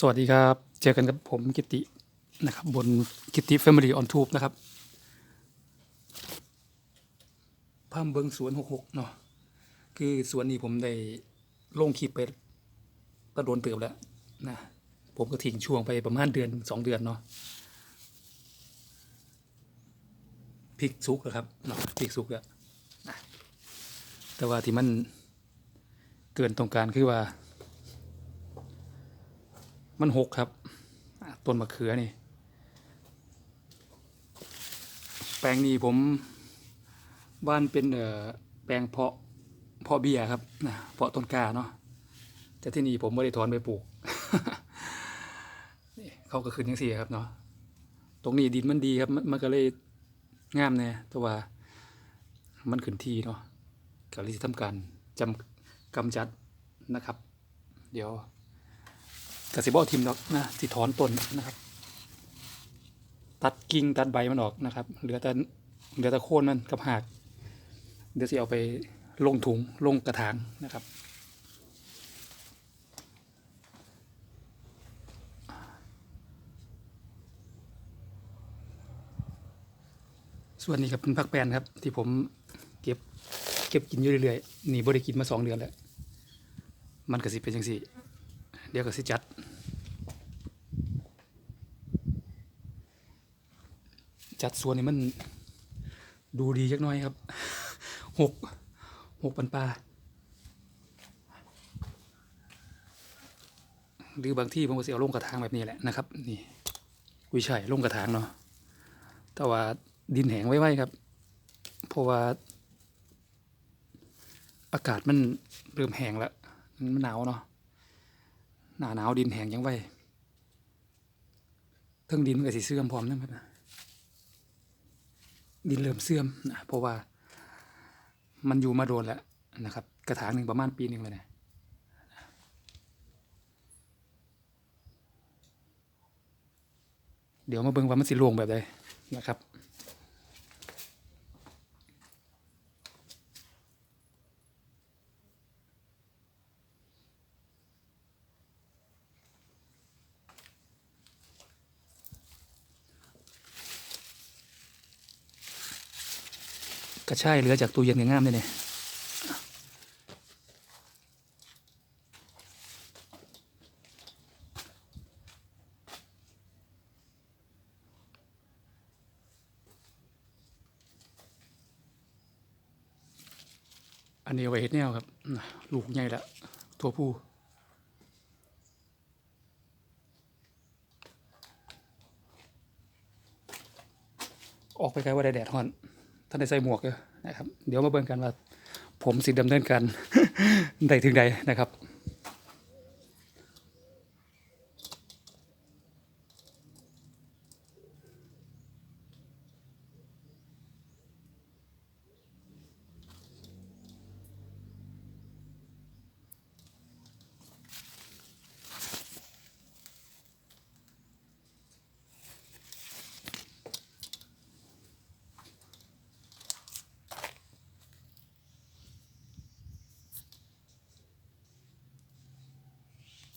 สวัสดีครับ เจอกันกับผมกิตินะครับ บนกิติ Family on Tube นะครับพามเบิงสวน66เนาะคือสวนนี้ผมได้ลงคลิปไปก็โดนเติบแล้วนะผมก็ทิ้งช่วงไปประมาณเดือนสองเดือนเนาะพริกซุกแล้วครับเนาะพริกซุกแล้วนะแต่ว่าที่มันเกินตรงการคือว่า มันหกครับต้นมะเขือนี่ แปลงนี้ผมบ้านเป็นเออแปลงเพาะเพาะเบียร์ครับนะเพาะต้นกาเนาะแต่ที่นี่ผมไม่ได้ถอนไปปลูกนี่เขาก็ขึ้นยังสี่ครับเนาะตรงนี้ดินมันดีครับ มันก็เลยงามแน่แต่ว่ามันขึ้นที่เนาะก็เลยสิทำการจำกำจัดนะครับ เดี๋ยว กสิบอทิมดอกนะสิถอนต้นนะครับ ตัดกิ่งตัดใบมันออกนะครับ เหลือแต่เหลือแต่โคนมันกับหาก เดี๋ยวสิเอาไปลงถุงลงกระถางนะครับ ส่วนนี้ครับเป็นผักแปนครับ ที่ผมเก็บเก็บกินอยู่เรื่อยๆนี่บริกินมาสองเดือนแล้ว มันก็สิเป็นจังสี่ เดี๋ยวก็สิจัด จัดสวนนี่มันดูดีจักหน้อยครับหกหกปันปลาหรือบางที่ผมก็สิเอาลงกระถางแบบนี้แหละนะครับนี่กุยช่ายลงกระถางเนาะแต่ว่าดินแห้งไว้ๆครับ เพราะว่า อากาศมันเริ่มแห้งแล้วมันหนาวเนาะหนาหนาวดินแห้งยังไวเทิงดินมันก็สิเสื่อมพร้อมนะครับนะ ดินเริ่มเสื่อมนะเพราะว่ามันอยู่มาโดนแล้วนะครับ กระถางหนึ่งประมาณปีหนึ่งเลยนะเดี๋ยวมาเบิ่งว่ามันสิลวงแบบใดนะครับ กระชายเหลือจากตู้เย็นงามๆเนี่ยอันนี้เอาไว้เฮ็ดแนวครับ ลูกใหญ่ละตัวผู้ออกไปไกลว่าได้แดดฮอน ท่านได้ใส่หมวกอยู่นะครับ เดี๋ยวมาเบิ่งกันว่า ผมสิดำเนินการได้ถึงใดนะครับ